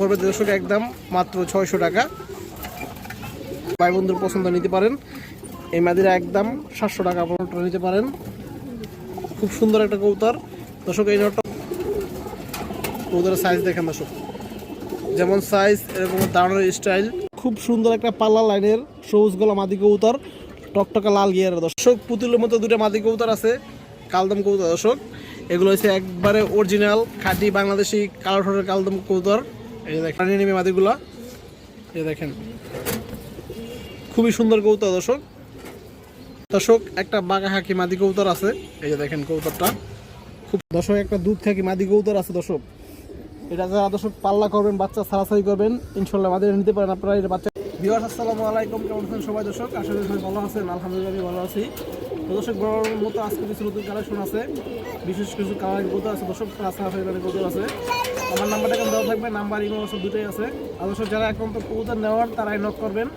পড়বে দর্শক একদম মাত্র ছয়শো টাকা। ভাই বন্ধুর পছন্দ নিতে পারেন। এই মাদিরা একদম সাতশো টাকা পনেরোটা নিতে পারেন। খুব সুন্দর একটা কৌতার দর্শক, এই নটটা কৌতারের সাইজ দেখেন দর্শক। যেমন সাইজ এরকম দাঁড়ানোর স্টাইল খুব সুন্দর একটা পাল্লা লাইনের সবুজ গলা মাদি কৌতার টকটকা লাল গিয়ার দর্শক, পুতুলের মতো দুটো মাদি কৌতার আছে, কালদম কৌতার দর্শক। এগুলো হচ্ছে একবারে অরিজিনাল খাঁটি বাংলাদেশি কালো ঠোঁটের কালদম কৌতার এই যে মাদিগুলা। এই দেখেন। খুবই সুন্দর কৌতার দর্শক। দর্শক, একটা বাঘা হাকি মাদি কৌতর আছে। এই যে দেখেন কৌতরটা খুব দর্শক, একটা দুধ খাকি মাদি কৌতর আছে, দর্শক। এটা যারা দর্শক পাল্লা করবেন, বাচ্চা সারাসারি করবেন ইনশাল্লাহ আমাদের নিতে পারেন আপনারা। এটা বাচ্চা বিহার আসসালামু আলাইকুম। কেমন আছেন সবাই, দর্শক? সবাই ভালো আছেন। আলহামদুলিল্লাহ ভালো আছি। দর্শক বড় মতো আজকে কিছু নতুন কালেকশন আছে। বিশেষ কিছু কালার কৌতর আছে, দর্শক সারাসারি কৌতর আছে। আমার নাম্বারটা এখন দেওয়া থাকবে, নাম্বার ইমো আছে দুটোই আছে। আর দর্শক, যারা এখন তো কৌতর নেওয়ার, তারাই নক করবেন।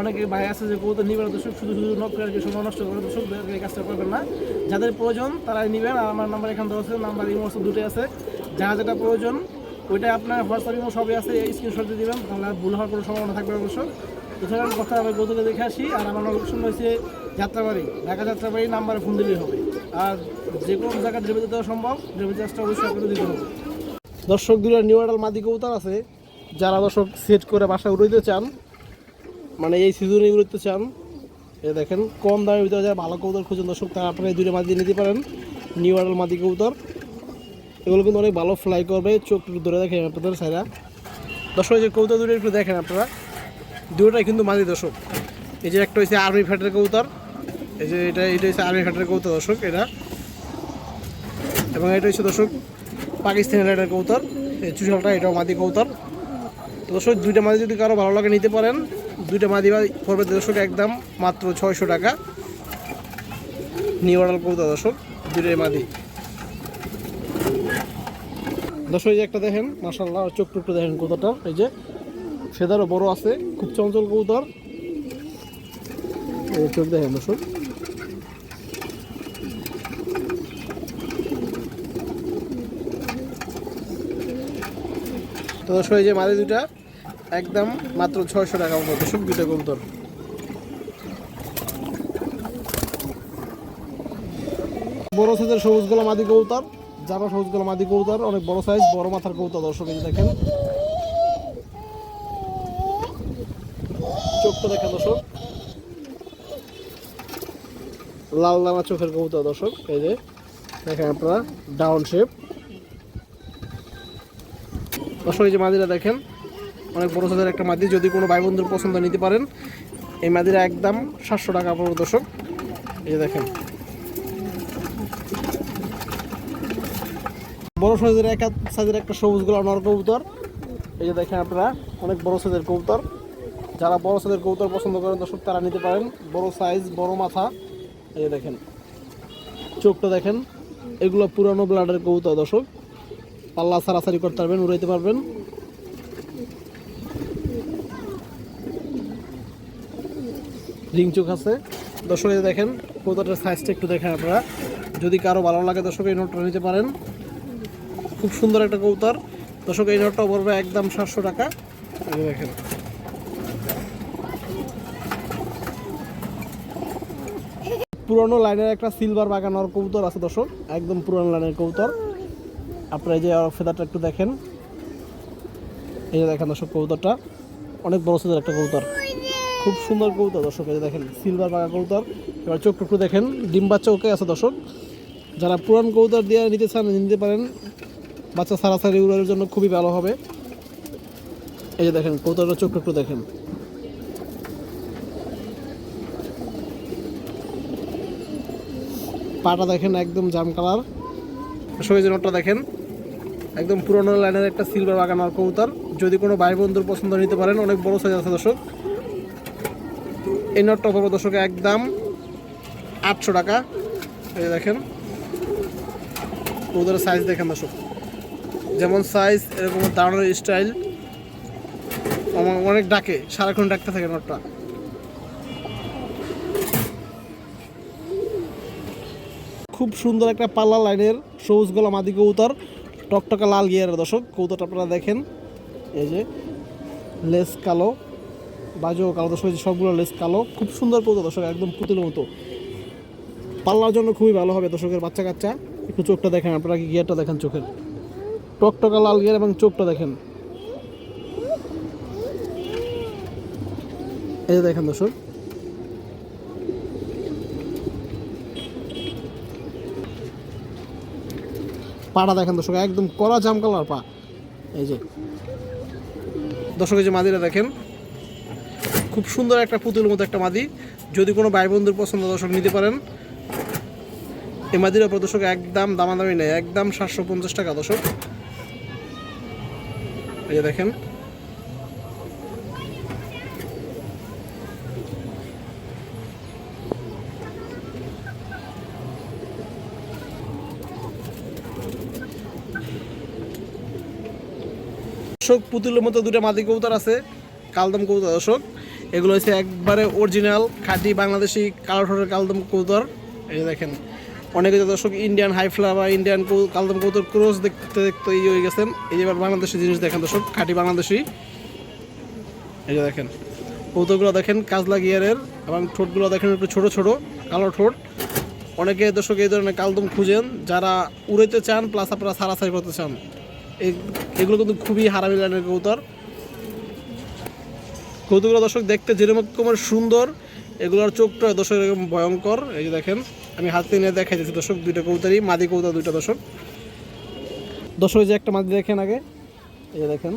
অনেকে ভাই আছে যে কৌতর নিবেন দর্শক, শুধু শুধু নক করে সময় নষ্ট করে দর্শক এই কাজটা করবেন না। যাদের প্রয়োজন, তারাই নেবেন। আর আমার নাম্বার এখানে দেওয়া আছে, নাম্বার ইমো আছে দুটোই আছে। যারা যেটা প্রয়োজন, ওইটা আপনার হোয়াটসঅ্যাপ ইমো সবই আছে। এই স্ক্রিনশট দিয়ে দিবেন, তাহলে ভুল হওয়ার কোনো সম্ভাবনা থাকবে অবশ্য সেখানে কথা আমি গৌতকে দেখে আসি। আর আমার লোকেশন হয়েছে যাত্রাবাড়ি, ঢাকা যাত্রাবাড়ি নাম্বারে ফোন দিলেই হবে। আর যে কোনো জায়গায় ডেলিভারি দেওয়া সম্ভব ডেলিভারি চার্জটা অবশ্যই আপনাকে দিতে হবে। দর্শক দুটো নিউ আডাল মাদি কবুতর আছে। যারা দর্শক সেট করে বাসায় উড়াইতে চান মানে এই সিজনে উড়াইতে চান, এ দেখেন, কম দামের ভিতরে যারা ভালো কবুতর খুঁজেন, দর্শক, তারা আপনারা এই দুটো মাদি নিতে পারেন। নিউ আডাল মাদি কবুতর। এগুলো কিন্তু অনেক ভালো ফ্লাই করবে, চোখ ধরে দেখেন আপনাদের সাইরা। দর্শক যে কবুতর দুটো একটু দেখেন আপনারা। দুটোটাই কিন্তু মাদি দর্শক। এই যে একটা হচ্ছে আর্মি ফ্যাটের কবুতর। এই যে এটা এটা হচ্ছে আর্মি ফ্যাটের কবুতর দর্শক, এটা। এবং এটা হচ্ছে দর্শক পাকিস্তানি রাইডার কৌতর এই চুষালটা এটাও মাদি কৌতর তো দর্শক, দুইটা মাদি যদি কারও ভালো লাগে নিতে পারেন, দুইটা মাদি বা পড়বে দর্শক একদম মাত্র ছয়শো টাকা। নিউ অর্ডার কৌতর দর্শক, দুইটাই মাদি। দর্শক, এই যে একটা দেখেন মাসাল্লাহ চোখ টুকটু দেখেন কৌতরটা এই যে ফেদারও বড় আছে, খুব চঞ্চল এই চোখ দেখেন দর্শক। তো দর্শক এই যে মাদি দুটা একদম মাত্র ছয়শো টাকা মতো দুটা কবুতর বড় সাইজের সবুজ গোলা মাদি কবুতর জামা সবুজ গোলা মাদি কবুতর, অনেক বড় সাইজ বড় মাথার কবুতর, দর্শক এই দেখেন। চোখটা দেখেন দর্শক। লাল লামা চোখের কবুতর দর্শক, এই যে দেখেন আপনারা, ডাউন শেপ দর্শক, এই যে মাদিরা দেখেন, অনেক বড় সাইজের একটা মাদি। যদি কোনো ভাই বন্ধুর পছন্দ নিতে পারেন, এই মাদিরা একদম সাতশো টাকা পড়বে দর্শক। এই দেখেন। বড় সাইজের এক সাইজের একটা সবুজ গোলা নর কবুতর। এই যে দেখেন আপনারা, অনেক বড় সাইজের কবুতর। যারা বড় সাইজের কবুতর পছন্দ করেন, দর্শক, তারা নিতে পারেন। বড় সাইজ বড় মাথা। এই দেখেন। চোখটা দেখেন, এগুলো পুরানো ব্লাডের কবুতর, দর্শক। পাল্লা সারাসারি করতে পারবেন, উড়াইতে পারবেন। রিং চোখ আছে। দর্শক দেখেন কৌতাটার সাইজটা একটু দেখেন আপনারা। যদি কারও ভালো লাগে, দর্শক, এই নোটটা নিতে পারেন। খুব সুন্দর একটা কৌতার দর্শক, এই নোটটা পড়বে একদম সাতশো টাকা। দেখেন। পুরনো লাইনের একটা সিলভার বাগানোর কবুতর আছে, দর্শক। একদম পুরনো লাইনের কবুতর। আপনারা এই যে ফেদারটা একটু দেখেন। এই যে দেখেন দর্শক, কবুতরটা। অনেক বড় সাইজের একটা কবুতর। খুব সুন্দর কবুতর দর্শক, এই যে দেখেন সিলভার বাগা কবুতর। এবার চোখ টুকু দেখেন, ডিম বাচ্চা ওকে আছে দর্শক। যারা পুরান কবুতর দিয়ে নিতে চান নিতে পারেন। বাচ্চা সারাসারি উড়ানোর জন্য খুবই ভালো হবে। এই যে দেখেন কবুতরটা চোখ টুকু দেখেন। পাটা দেখেন, একদম জাম কালার। সবাই নোটটা দেখেন। একদম পুরোনো লাইনের একটা সিলভার বাগান আর কবুতর। যদি কোনো ভাই বন্ধুর পছন্দ নিতে পারেন, অনেক বড় সাইজ আছে দর্শক। এই নোটটা পাবো দর্শক, একদম আটশো টাকা। এই দেখেন, কবুতরের সাইজ দেখেন দর্শক। যেমন সাইজ এরকম দাঁড়ানোর স্টাইল অনেক ডাকে, সারাক্ষণ ডাকতে থাকে নোটটা। খুব সুন্দর একটা পাল্লা লাইনের সবুজ গলা মাদি কবুতর। টকটকা লাল গিয়ারের দর্শক, কবুতরটা আপনারা দেখেন। এই যে, লেস কালো বাজো কালো দর্শক সবগুলো লেস কালো। খুব সুন্দর কৌতো দর্শক, একদম পুতুলের মতো। পাল্লার জন্য খুবই ভালো হবে দর্শকের বাচ্চা কাচ্চা। একটু চোখটা দেখেন, আপনারা কি গিয়ারটা দেখেন চোখের? টকটকা লাল গিয়ার এবং চোখটা দেখেন। এই দেখেন দর্শক পাটা দেখেন দর্শক, একদম কড়া জাম কালার পা। এই যে, দর্শক, এই যে মাদিরা দেখেন, খুব সুন্দর একটা পুতুল মতো একটা মাদি। যদি কোনো ভাই বন্ধুর পছন্দ, দর্শক, নিতে পারেন। এই মাদির ওপর দর্শক, একদম দামাদামি নেই, একদম সাতশো পঞ্চাশ টাকা, দর্শক। এই যে দেখেন দর্শক, পুতুলের মতো দুটো মাদি কবুতর আছে, কালদম কবুতর দর্শক। এগুলো হচ্ছে একবারে অরিজিনাল খাঁটি বাংলাদেশি কালো ঠোঁটের কালদম কবুতর। এই যে দেখেন, অনেকে দর্শক ইন্ডিয়ান হাইফ্লা বা ইন্ডিয়ান কালদম কবুতর ক্রোস দেখতে দেখতে ইয়ে হয়ে গেছেন। এই যে বাংলাদেশি জিনিস দেখেন দর্শক, খাঁটি বাংলাদেশি। এই যে দেখেন, কবুতরগুলো দেখেন কাজলা গিয়ারের এবং ঠোঁটগুলো দেখেন একটু ছোট ছোট, কালো ঠোঁট। অনেকে দর্শক এই ধরনের কালদম খুঁজেন, যারা উড়াইতে চান প্লাস আপনারা সারাসারি করতে চান। এগুলো কিন্তু খুবই হারামি লাইনের কবুতর। কৌতুকগুলো দর্শক দেখতে যেরকমের সুন্দর, এগুলোর চোখটা দর্শক এরকম ভয়ঙ্কর। এই যে দেখেন, আমি হাতে নিয়ে দেখাই দিচ্ছি দর্শক, দুইটা কবুতরই, মাদি কবুতর দুইটা দর্শক। দর্শক যে একটা মাদি দেখেন আগে। এই যে দেখেন,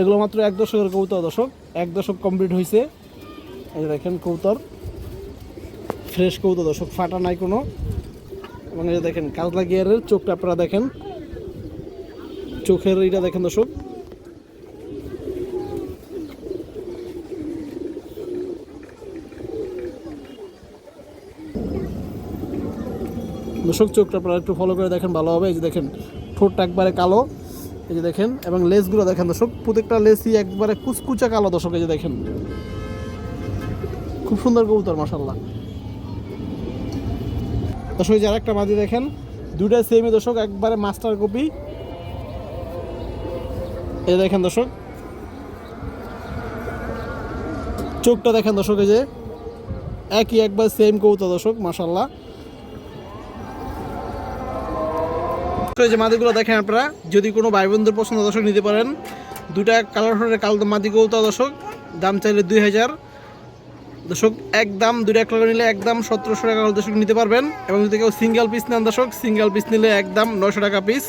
এগুলো মাত্র এক দশকের কবুতর দর্শক, এক দশক কমপ্লিট হয়েছে এই যে দেখেন কবুতর ফ্রেশ কবুতর দর্শক, ফাটা নাই কোনো। এবং এই যে দেখেন কাজলা গিয়ারের চোখটা আপনারা দেখেন। চোখের এইটা দেখেন দর্শক। দর্শক, চোখটা আপনারা একটু ফলো করে দেখেন, ভালো হবে। এই যে দেখেন, ঠোঁটটা একবারে কালো। এই যে দেখেন, এবং লেসগুলো দেখেন দর্শক, প্রত্যেকটা লেসই একবারে কুচকুচা কালো দর্শক, এই যে দেখেন। খুব সুন্দর কবুতর মাসাল্লাহ দর্শক যে আরেকটা মাঝি দেখেন, দুইটা সেমই দর্শক, একবারে মাস্টার কপি এই দেখেন দর্শক। চোখটা দেখেন দর্শক, এই যে একই একবার সেম কৌতা দর্শক মাসাল্লাহ এই যে মাদিগুলো দেখেন আপনারা, যদি কোনো ভাই বন্ধুর পছন্দ দর্শক নিতে পারেন দুটা কালার ফোনের কাল মাদি কৌতা দর্শক, দাম চাইলে দুই হাজার। দর্শক একদম দুটো টাকা নিলে একদম সতেরোশো টাকা দর্শক নিতে পারবেন। এবং যদি কেউ সিঙ্গেল পিস নেন দর্শক সিঙ্গেল পিস নিলে একদম নয়শো টাকা পিস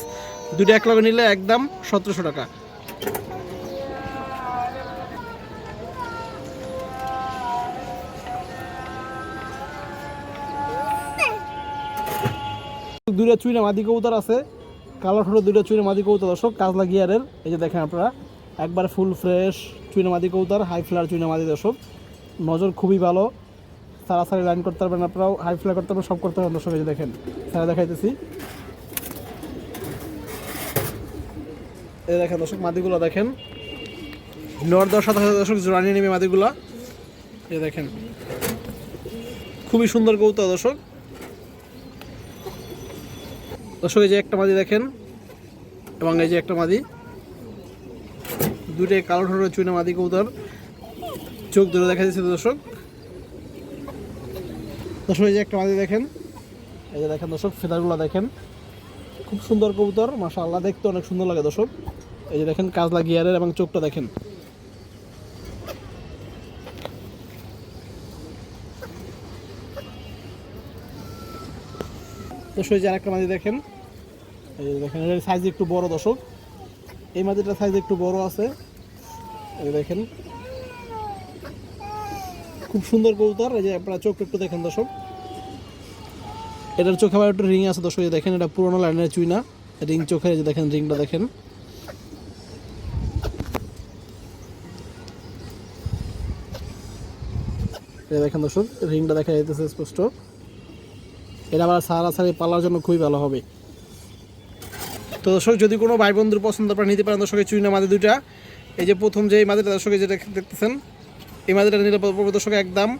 দুটো এক টাকা নিলে একদম সতেরোশো টাকা। দুইটা চুইনা মাদি কবুতর আছে। কালো ঠোঁটের দুইটা চুইনা মাদি কবুতর। দর্শক কাজলা গিয়ারের এই যে দেখেন আপনারা, একবার ফুল ফ্রেশ চুইনা মাদি কবুতর হাই ফ্লার চুইনা মাদি দর্শক। নজর খুবই ভালো। সারাসারি লাইন করতে পারবেন আপনারাও হাই ফ্লাই করতে পারবেন, সব করতে পারবেন দর্শক, এই যে দেখেন, সারা দেখাইতেছি। এই দেখেন দর্শক, মাদিগুলো দেখেন। নর দশ দর্শক, জোড়া নেমে মাদিগুলো। এই দেখেন, খুবই সুন্দর কবুতর দর্শক। দর্শক, এই যে একটা মাদি দেখেন এবং এই যে একটা মাদি। দুটোই কালো ঠোঁটের চুইনা মাদি কবুতর। চোখ ধরে দেখা যাচ্ছে দর্শক। দর্শক, এই যে একটা মাদি দেখেন। এই যে দেখেন দর্শক, ফেদারগুলো দেখেন। খুব সুন্দর কবুতর মাসা আল্লাহ দেখতে অনেক সুন্দর লাগে দর্শক। এই যে দেখেন, কাজলা গিয়ারের এবং চোখটা দেখেন। দর্শক, এই যে আরেকটা মাদি দেখেন। এই দেখেন এর সাইজ একটু বড় দর্শক। এই মাদিটার সাইজ একটু বড় আছে। এই দেখেন। খুব সুন্দর কবুতর। এই যে আপনারা চোখ একটু দেখেন দর্শক। এটার চোখে আবার একটু রিং আছে দর্শক দেখেন, এটা পুরোনো লাইনের চুইনা। রিং চোখের যে দেখেন রিংটা দেখেন। এই দেখেন দর্শক রিংটা দেখা যাইতেছে স্পষ্ট। এটা আবার সারাসারি পালার জন্য খুবই ভালো হবে। তো দর্শক, যদি কোনো ভাই বন্ধুর পছন্দ, আপনারা নিতে পারেন দর্শকের চুইনা মাদি দুইটা। এই যে প্রথম যে এই মাদিটা দর্শকে যেটা দেখতেছেন, এই মাদিটা নিলে পড়বে দর্শক একদম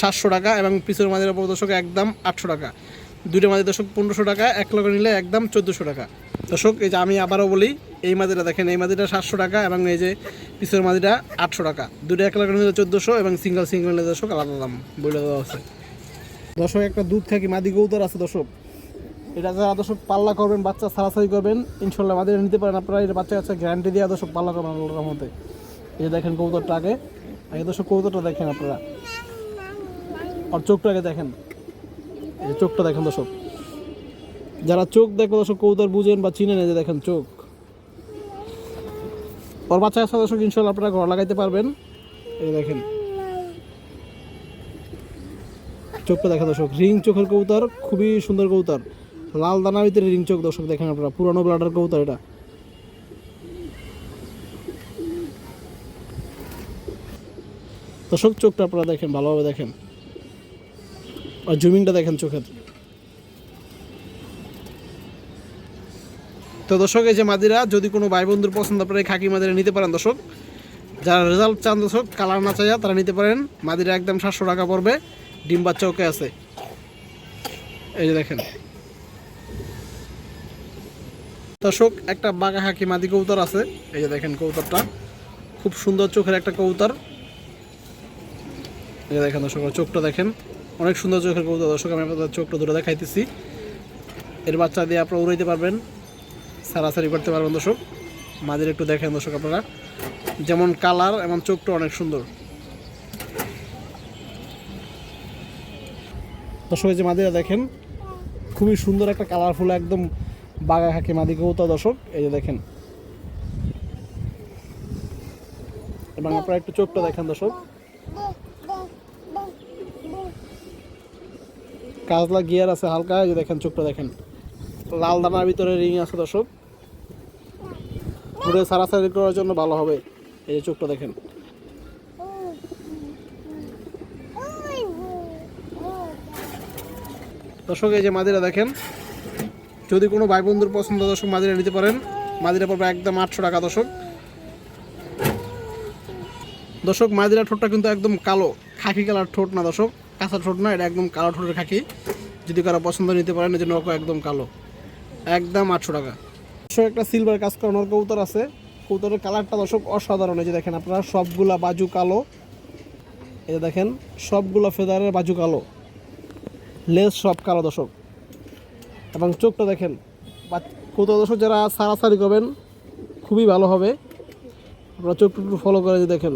সাতশো টাকা এবং পিছের মাদিটা পড়বে দর্শক একদম আটশো টাকা। দুইটা মাদি দর্শক পনেরোশো টাকা, এক লগে নিলে একদম চোদ্দোশো টাকা। দর্শক, এই যে আমি আবারও বলি, এই মাদিটা দেখেন, এই মাদিটা সাতশো টাকা এবং এই যে পিসের মাদিটা আটশো টাকা। দুটো এক লাখ নিলে চোদ্দোশো এবং সিঙ্গেল সিঙ্গেল নিলে দর্শক আলাদা দাম বলে দেওয়া আছে দর্শক, একটা দুধ থাকি মাদি গৌতর আছে দর্শক। এটা যারা দর্শক পাল্লা করবেন, বাচ্চা সারাসারি করবেন, ইনশাল্লাহ মাদিরা নিতে পারেন। আপনারা এটা বাচ্চা কাচ্চা গ্যারান্টি দিয়ে দর্শক পাল্লা করবেন আল্লাহর মধ্যে এই দেখেন কৌতরটা আগে। আগে দর্শক কৌতরটা দেখেন আপনারা। আর চোখটা আগে দেখেন। এই চোখটা দেখেন দর্শক। যারা চোখ দেখো দর্শক কৌতর বুঝেন বা চিনেন যে দেখেন চোখ। ওর বাচ্চা কাচ্চা দর্শক, ইনশাল্লাহ আপনারা ঘর লাগাইতে পারবেন। এই দেখেন। চোখটা দেখা দর্শক। রিং চোখের কবুতর, খুবই সুন্দর কবুতর। লাল দানার ভিতরে রিং চোখ, দর্শক দেখেন আপনারা, পুরানো ব্লাডার কবুতর এটা। দর্শক, চোখটা আপনারা দেখেন, ভালোভাবে দেখেন। আর জুমিংটা দেখেন চোখের তো দর্শক, এই যে মাদিরা, যদি কোনো ভাই বন্ধুর পছন্দ আপনারা এই খাকি মাদিরা নিতে পারেন, দর্শক। যারা রেজাল্ট চান, দর্শক, কালার না চাইয়া তারা নিতে পারেন। মাদিরা একদম সাতশো টাকা পড়বে, ডিম বাচ্চা ওকে আছে। এই যে দেখেন। দর্শক, একটা বাঘা হাকি মাদি কবুতর আছে। এই যে দেখেন কবুতরটা। খুব সুন্দর চোখের একটা কবুতর। এই যে দেখেন দর্শক চোখটা দেখেন। অনেক সুন্দর চোখের কবুতর। দর্শক, আমি আপনাদের চোখটা ধরে দেখাইতেছি। এর বাচ্চা দিয়ে আপনারা উড়াইতে পারবেন, সারাসারি করতে পারবেন দর্শক। মাঝের একটু দেখেন দর্শক আপনারা। যেমন কালার এবং চোখটা অনেক সুন্দর। দর্শক, এই যে মাদিরা দেখেন, খুবই সুন্দর একটা কালারফুল একদম বাগা খাকি মাদি কবুতর দর্শক, এই যে দেখেন। এবং আপনারা একটু চোখটা দেখেন দর্শক। কাজলা গিয়ার আছে হালকা, এই যে দেখেন চোখটা দেখেন। লাল দানার ভিতরে রিং আছে দর্শক। ঘুরে সারাসারি করার জন্য ভালো হবে, এই যে চোখটা দেখেন। দর্শক, এই যে মাদিরা দেখেন। যদি কোনো ভাই বন্ধুর পছন্দ দর্শক মাদিরা নিতে পারেন, মাদিরা পড়বে একদম আটশো টাকা দর্শক। দর্শক, মাদিরা ঠোঁটটা কিন্তু একদম কালো, খাকি কালার ঠোঁট না দর্শক, কাঁচা ঠোঁট না, এটা একদম কালো ঠোঁটের খাকি। যদি কারও পছন্দ নিতে পারেন যে নৌকা একদম কালো, একদম আটশো টাকা। দর্শক, একটা সিলভার কাজ করানোর কবুতর আছে। কবুতরের কালারটা দর্শক অসাধারণ। এই যে দেখেন আপনারা, সবগুলা বাজু কালো। এই দেখেন, সবগুলো ফেদারের বাজু কালো। লেস সব কালো দর্শক। এবং চোখটা দেখেন কত দর্শক যারা সারাসারি করবেন, খুবই ভালো হবে। আপনারা চোখটা একটু ফলো করে যে দেখেন,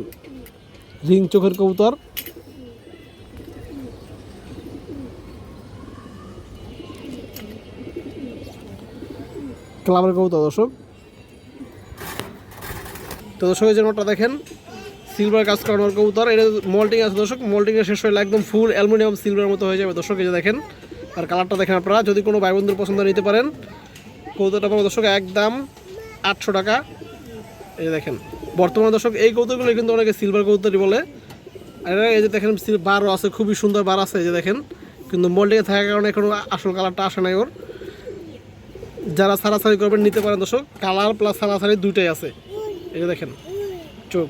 রিং চোখের কবুতর। ক্লাবের কবুতর দর্শক। তো দর্শক যে দেখেন সিলভার কাজ করানোর কবুতর। এটা মল্টিং আছে দর্শক, মল্টিংয়ে শেষ হয়ে একদম ফুল অ্যালুমিনিয়াম সিলভার মতো হয়ে যাবে দর্শক, এই যে দেখেন। আর কালারটা দেখেন আপনারা, যদি কোনো ভাই বন্ধুর পছন্দ নিতে পারেন, কৌতুকটা পাবো দর্শক একদম আটশো টাকা। এই দেখেন, বর্তমানে দর্শক এই কৌতুকগুলো কিন্তু অনেকে সিলভার কৌতুকই বলে। আর এই যে দেখেন বারও আছে, খুবই সুন্দর বার আছে, এই যে দেখেন। কিন্তু মল্টিংয়ে থাকার কারণে এখনও আসল কালারটা আসে নাই ওর। যারা সারাসারি করবেন, নিতে পারেন দর্শক। কালার প্লাস সারাসারি দুইটাই আছে। এই যে দেখেন, চোখ।